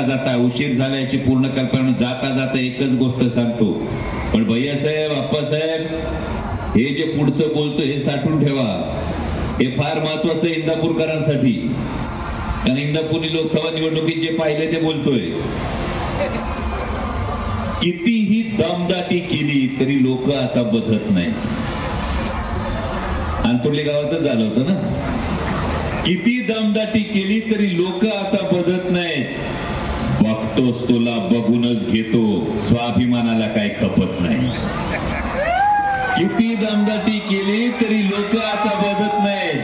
जाता उशीर झाल्याची पूर्ण कल्पना जाता जाता एकच गोष्ट सांगतो. पण भैयासाहेब आप्पासाहेब हे जे पुढचं बोलतो हे साठवून ठेवा. हे फार महत्वाचं इंदापूरकरांसाठी. कारण इंदापुरी लोकसभा निवडणुकीत जे पाहिले ते बोलतोय. कितीही दमदाटी केली तरी लोक आता बदलत नाही. अंतुर्ली गावातच झालं होतं ना? किती दमदाटी केली तरी लोक आता बदल वस्तूला बघूनच घेतो. स्वाभिमानाला काही खपत नाही. किती दमदाटी केली तरी लोक आता बघत नाही.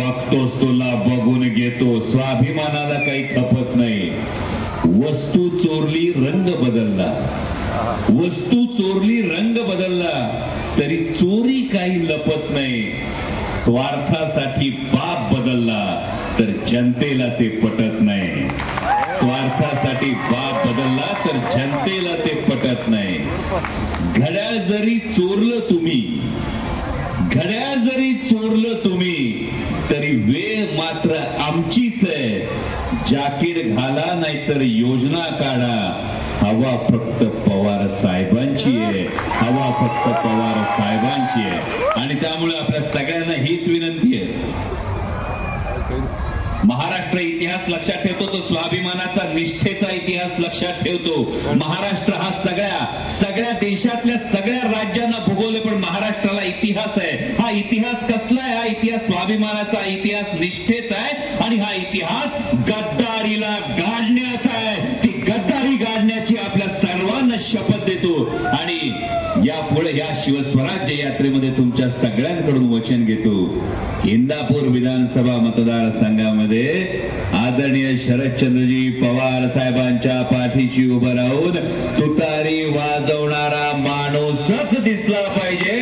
बघतोच तुला बघून घेतो. स्वाभिमानाला काही खपत नाही. वस्तू चोरली रंग बदलला. वस्तू चोरली रंग बदलला. तरी चोरी काही लपत नाही. स्वार्थासाठी बाप बदलला. तर जनतेला ते पटत नाही. स्वार्थासाठी बाप बदलला तर जनतेला ते पटत नाही. घड्याळ जरी चोरलं तुम्ही घड्याळ जरी चोरलं तुम्ही तरी वेळ मात्र आमचीच आहे. जाकीर घाला नाहीतर योजना काढा. हवा फक्त पवार साहेबांची आहे. हवा फक्त पवार साहेबांची आहे. आणि त्यामुळे आपल्या सगळ्यांना हीच विनंती आहे. महाराष्ट्र इतिहास लक्षात ठेवतो तो स्वाभिमानाचा निष्ठेचा इतिहास लक्षात ठेवतो. महाराष्ट्र हा सगळ्या सगळ्या देशातल्या सगळ्या राज्यांना भूगोल पण महाराष्ट्राला इतिहास आहे. हा इतिहास कसला आहे? हा इतिहास स्वाभिमानाचा इतिहास निष्ठेचा आहे आणि हा इतिहास गद्दारीला गाडण्याचा आहे. ती गद्दारी गाडण्याची आपल्या सर्वांना शपथ शिवस्वराज्य यात्रेमध्ये तुमच्या सगळ्यांकडून वचन घेतो. इंदापूर विधानसभा मतदारसंघामध्ये आदरणीय शरदचंद्रजी पवार साहेबांच्या पाठीशी उभं राहून तुतारी वाजवणारा माणूसच दिसला पाहिजे.